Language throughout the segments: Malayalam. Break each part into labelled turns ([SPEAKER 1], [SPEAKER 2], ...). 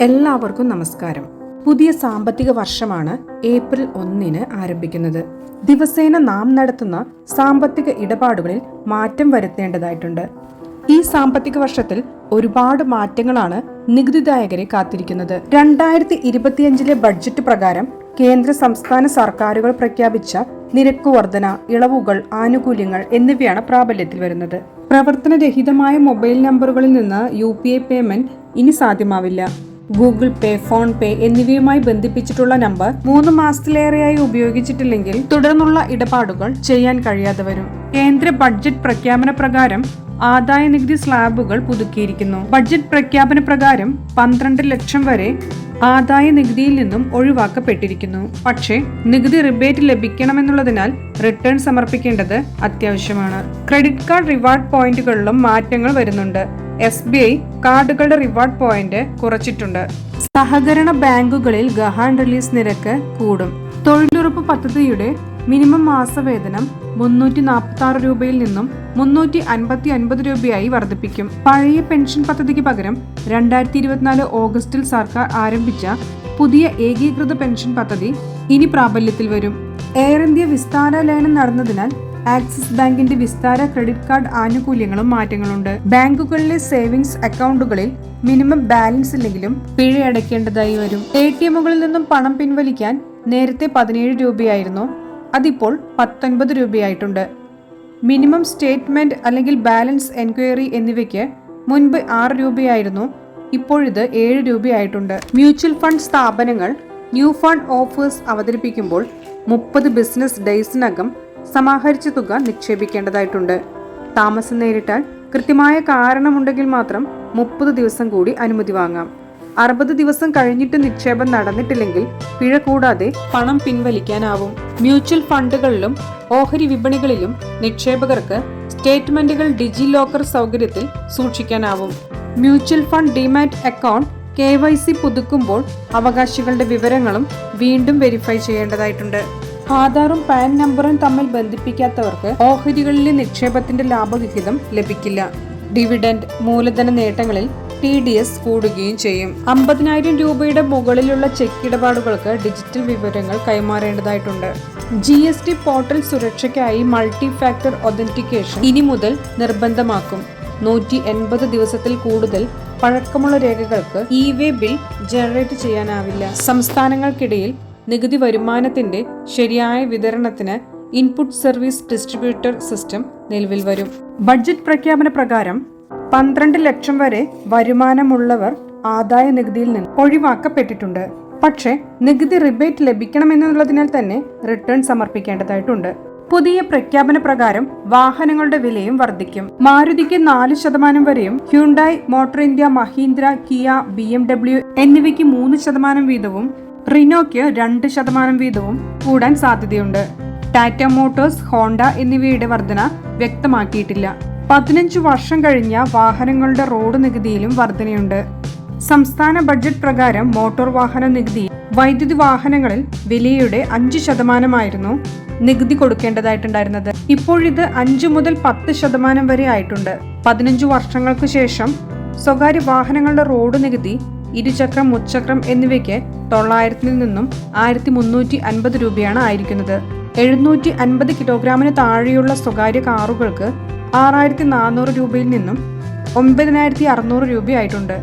[SPEAKER 1] എല്ലാവർക്കും നമസ്കാരം. പുതിയ സാമ്പത്തിക വർഷമാണ് ഏപ്രിൽ ഒന്നിന് ആരംഭിക്കുന്നത്. ദിവസേന നാം നടത്തുന്ന സാമ്പത്തിക ഇടപാടുകളിൽ മാറ്റം വരുത്തേണ്ടതായിട്ടുണ്ട്. ഈ സാമ്പത്തിക വർഷത്തിൽ ഒരുപാട് മാറ്റങ്ങളാണ് നികുതിദായകരെ കാത്തിരിക്കുന്നത്. രണ്ടായിരത്തി ഇരുപത്തിയഞ്ചിലെ ബഡ്ജറ്റ് പ്രകാരം കേന്ദ്ര സംസ്ഥാന സർക്കാരുകൾ പ്രഖ്യാപിച്ച നിരക്ക് വർധന ഇളവുകൾ ആനുകൂല്യങ്ങൾ എന്നിവയാണ് പ്രാബല്യത്തിൽ വരുന്നത്. പ്രവർത്തനരഹിതമായ മൊബൈൽ നമ്പറുകളിൽ നിന്ന് യു പേയ്മെന്റ് ഇനി സാധ്യമാവില്ല. ഗൂഗിൾ പേ ഫോൺ പേ എന്നിവയുമായി ബന്ധിപ്പിച്ചിട്ടുള്ള നമ്പർ മൂന്ന് മാസത്തിലേറെയായി ഉപയോഗിച്ചിട്ടില്ലെങ്കിൽ തുടർന്നുള്ള ഇടപാടുകൾ ചെയ്യാൻ കഴിയാതെ വരും. കേന്ദ്ര ബഡ്ജറ്റ് പ്രഖ്യാപന പ്രകാരം ആദായ നികുതി സ്ലാബുകൾ പുതുക്കിയിരിക്കുന്നു. ബഡ്ജറ്റ് പ്രഖ്യാപന പ്രകാരം പന്ത്രണ്ട് ലക്ഷം വരെ ആദായ നികുതിയിൽ നിന്നും ഒഴിവാക്കപ്പെട്ടിരിക്കുന്നു. പക്ഷേ നികുതി റിബേറ്റ് ലഭിക്കണമെന്നുള്ളതിനാൽ റിട്ടേൺ സമർപ്പിക്കേണ്ടത് അത്യാവശ്യമാണ്. ക്രെഡിറ്റ് കാർഡ് റിവാർഡ് പോയിന്റുകളിലും മാറ്റങ്ങൾ വരുന്നുണ്ട്. എസ് ബി ഐ കാർഡുകളുടെ റിവാർഡ് പോയിന്റ് കുറച്ചിട്ടുണ്ട്. സഹകരണ ബാങ്കുകളിൽ ഗഹാൻ റിലീസ് നിരക്ക് കൂടും. തൊഴിലുറപ്പ് പദ്ധതിയുടെ മിനിമം മാസവേതനം മുന്നൂറ്റി നാൽപ്പത്തി ആറ് രൂപയിൽ നിന്നും മുന്നൂറ്റി അൻപത്തി അൻപത് രൂപയായി വർദ്ധിപ്പിക്കും. പഴയ പെൻഷൻ പദ്ധതിക്ക് പകരം രണ്ടായിരത്തി ഇരുപത്തിനാല് ഓഗസ്റ്റിൽ സർക്കാർ ആരംഭിച്ച പുതിയ ഏകീകൃത പെൻഷൻ പദ്ധതി ഇനി പ്രാബല്യത്തിൽ വരും. എയർ ഇന്ത്യ വിസ്താര ലയനം നടന്നതിനാൽ ആക്സിസ് ബാങ്കിന്റെ വിസ്താര ക്രെഡിറ്റ് കാർഡ് ആനുകൂല്യങ്ങളും മാറ്റങ്ങളുണ്ട്. ബാങ്കുകളിലെ സേവിങ്സ് അക്കൗണ്ടുകളിൽ മിനിമം ബാലൻസ് ഇല്ലെങ്കിലും പിഴ അടയ്ക്കേണ്ടതായി വരും. എ ടി എമ്മുകളിൽ നിന്നും പണം പിൻവലിക്കാൻ നേരത്തെ പതിനേഴ് രൂപയായിരുന്നു. അതിപ്പോൾ പത്തൊൻപത് രൂപയായിട്ടുണ്ട്. മിനിമം സ്റ്റേറ്റ്മെന്റ് അല്ലെങ്കിൽ ബാലൻസ് എൻക്വയറി എന്നിവയ്ക്ക് മുൻപ് ആറ് രൂപയായിരുന്നു. ഇപ്പോഴിത് ഏഴ് രൂപയായിട്ടുണ്ട്. മ്യൂച്വൽ ഫണ്ട് സ്ഥാപനങ്ങൾ ന്യൂ ഫണ്ട് ഓഫേഴ്സ് അവതരിപ്പിക്കുമ്പോൾ മുപ്പത് ബിസിനസ് ഡേയ്സിനകം സമാഹരിച്ച തുക നിക്ഷേപിക്കേണ്ടതായിട്ടുണ്ട്. താമസം നേരിട്ടാൽ കൃത്യമായ കാരണമുണ്ടെങ്കിൽ മാത്രം മുപ്പത് ദിവസം കൂടി അനുമതി വാങ്ങാം. അറുപത് ദിവസം കഴിഞ്ഞിട്ട് നിക്ഷേപം നടന്നിട്ടില്ലെങ്കിൽ പിഴ കൂടാതെ പണം പിൻവലിക്കാനാവും. മ്യൂച്വൽ ഫണ്ടുകളിലും ഓഹരി വിപണികളിലും നിക്ഷേപകർക്ക് സ്റ്റേറ്റ്മെന്റുകൾ ഡിജി ലോക്കർ സൗകര്യത്തിൽ സൂക്ഷിക്കാനാവും. Mutual fund demat account K Y C പുതുക്കുമ്പോൾ അവകാശികളുടെ വിവരങ്ങളും വീണ്ടും വെരിഫൈ ചെയ്യേണ്ടതായിട്ടുണ്ട്. ആധാറും പാൻ നമ്പറും തമ്മിൽ ബന്ധിപ്പിക്കാത്തവർക്ക് ഓഹരികളിലെ നിക്ഷേപത്തിന്റെ ലാഭവിഹിതം ലഭിക്കില്ല. ഡിവിഡൻഡ് മൂലധന നേട്ടങ്ങളിൽ ടി ഡി എസ് കൂടുകയും ചെയ്യും. അമ്പതിനായിരം രൂപയുടെ മുകളിലുള്ള ചെക്ക് ഇടപാടുകൾക്ക് ഡിജിറ്റൽ വിവരങ്ങൾ കൈമാറേണ്ടതായിട്ടുണ്ട്. ജി എസ് ടി പോർട്ടൽ സുരക്ഷയ്ക്കായി മൾട്ടി ഫാക്ടർ ഒതന്റിക്കേഷൻ ഇനി മുതൽ നിർബന്ധമാക്കും. നൂറ്റി എൺപത് ദിവസത്തിൽ കൂടുതൽ പഴക്കമുള്ള രേഖകൾക്ക് ഇ വേ ബിൽ ജനറേറ്റ് ചെയ്യാനാവില്ല. സംസ്ഥാനങ്ങൾക്കിടയിൽ നികുതി വരുമാനത്തിന്റെ ശരിയായ വിതരണത്തിന് ഇൻപുട്ട് സർവീസ് ഡിസ്ട്രിബ്യൂട്ടർ സിസ്റ്റം നിലവിൽ വരും. ബഡ്ജറ്റ് പ്രഖ്യാപന പ്രകാരം പന്ത്രണ്ട് ലക്ഷം വരെ വരുമാനമുള്ളവർ ആദായ നികുതിയിൽ നിന്ന് ഒഴിവാക്കപ്പെട്ടിട്ടുണ്ട്. പക്ഷേ നികുതി റിബേറ്റ് ലഭിക്കണമെന്നുള്ളതിനാൽ തന്നെ റിട്ടേൺ സമർപ്പിക്കേണ്ടതായിട്ടുണ്ട്. പുതിയ പ്രഖ്യാപന പ്രകാരം വാഹനങ്ങളുടെ വിലയും വർദ്ധിക്കും. മാരുതിക്ക് നാല് ശതമാനം വരെയും Hyundai Motor India Mahindra Kia B M W എന്നിവയ്ക്ക് മൂന്ന് ശതമാനം വീതവും റിനോയ്ക്ക് രണ്ട് ശതമാനം വീതവും കൂടാൻ സാധ്യതയുണ്ട്. ടാറ്റ മോട്ടോഴ്സ് ഹോണ്ട എന്നിവയുടെ വർധന വ്യക്തമാക്കിയിട്ടില്ല. പതിനഞ്ചു വർഷം കഴിഞ്ഞ വാഹനങ്ങളുടെ റോഡ് നികുതിയിലും വർധനയുണ്ട്. സംസ്ഥാന ബഡ്ജറ്റ് പ്രകാരം മോട്ടോർ വാഹന നികുതി വൈദ്യുതി വാഹനങ്ങളിൽ വിലയുടെ അഞ്ച് ശതമാനമായിരുന്നു നികുതി കൊടുക്കേണ്ടതായിട്ടുണ്ടായിരുന്നത്. ഇപ്പോഴിത് അഞ്ചു മുതൽ പത്ത് ശതമാനം വരെ ആയിട്ടുണ്ട്. പതിനഞ്ചു വർഷങ്ങൾക്ക് ശേഷം സ്വകാര്യ വാഹനങ്ങളുടെ റോഡ് നികുതി ഇരുചക്രം മുച്ചക്രം എന്നിവയ്ക്ക് തൊള്ളായിരത്തിൽ നിന്നും ആയിരത്തി മുന്നൂറ്റി അൻപത് രൂപയാണ് ആയിരിക്കുന്നത്. എഴുന്നൂറ്റി അൻപത് കിലോഗ്രാമിന് താഴെയുള്ള സ്വകാര്യ കാറുകൾക്ക് ആറായിരത്തി നാനൂറ് രൂപയിൽ നിന്നും ഒമ്പതിനായിരത്തി അറുന്നൂറ് രൂപയായിട്ടുണ്ട്.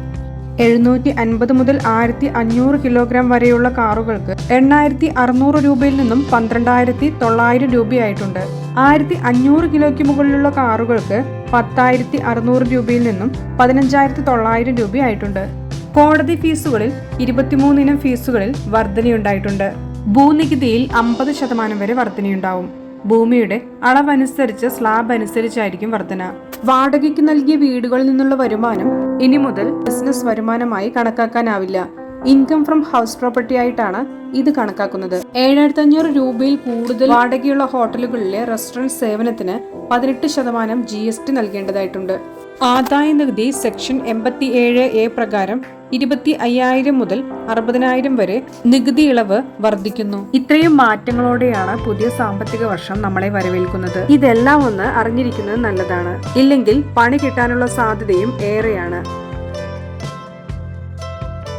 [SPEAKER 1] എഴുന്നൂറ്റി അൻപത് മുതൽ ആയിരത്തി അഞ്ഞൂറ് കിലോഗ്രാം വരെയുള്ള കാറുകൾക്ക് എണ്ണായിരത്തി അറുന്നൂറ് രൂപയിൽ നിന്നും പന്ത്രണ്ടായിരത്തി തൊള്ളായിരം രൂപയായിട്ടുണ്ട്. ആയിരത്തി അഞ്ഞൂറ് കിലോയ്ക്ക് മുകളിലുള്ള കാറുകൾക്ക് പത്തായിരത്തി അറുന്നൂറ് രൂപയിൽ നിന്നും പതിനഞ്ചായിരത്തി തൊള്ളായിരം രൂപയായിട്ടുണ്ട്. കോടതി ഫീസുകളിൽ ഇരുപത്തിമൂന്നിനം ഫീസുകളിൽ വർധനയുണ്ടായിട്ടുണ്ട്. ഭൂനികുതിയിൽ അമ്പത് ശതമാനം വരെ വർധനയുണ്ടാവും. ഭൂമിയുടെ അളവനുസരിച്ച് സ്ലാബ് അനുസരിച്ചായിരിക്കും വർധന. വാടകയ്ക്ക് നൽകിയ വീടുകളിൽ നിന്നുള്ള വരുമാനം ഇനി മുതൽ ബിസിനസ് വരുമാനമായി കണക്കാക്കാനാവില്ല. ഇൻകം ഫ്രം ഹൗസ് പ്രോപ്പർട്ടി ആയിട്ടാണ് ഇത് കണക്കാക്കുന്നത്. ഏഴായിരത്തി അഞ്ഞൂറ് രൂപയിൽ കൂടുതൽ വാടകയുള്ള ഹോട്ടലുകളിലെ റെസ്റ്റോറന്റ് സേവനത്തിന് പതിനെട്ട് ശതമാനം ജി എസ് ടി നൽകേണ്ടതായിട്ടുണ്ട്. ആദായ നികുതി സെക്ഷൻ എൺപത്തി ഏഴ് എ പ്രകാരം ഇരുപത്തി അയ്യായിരം മുതൽ അറുപതിനായിരം വരെ നികുതി ഇളവ് വർദ്ധിക്കുന്നു. ഇത്രയും മാറ്റങ്ങളോടെയാണ് പുതിയ സാമ്പത്തിക വർഷം നമ്മളെ വരവേൽക്കുന്നത്. ഇതെല്ലാം ഒന്ന് അറിഞ്ഞിരിക്കുന്നത് നല്ലതാണ്. ഇല്ലെങ്കിൽ പണി കിട്ടാനുള്ള സാധ്യതയും ഏറെയാണ്.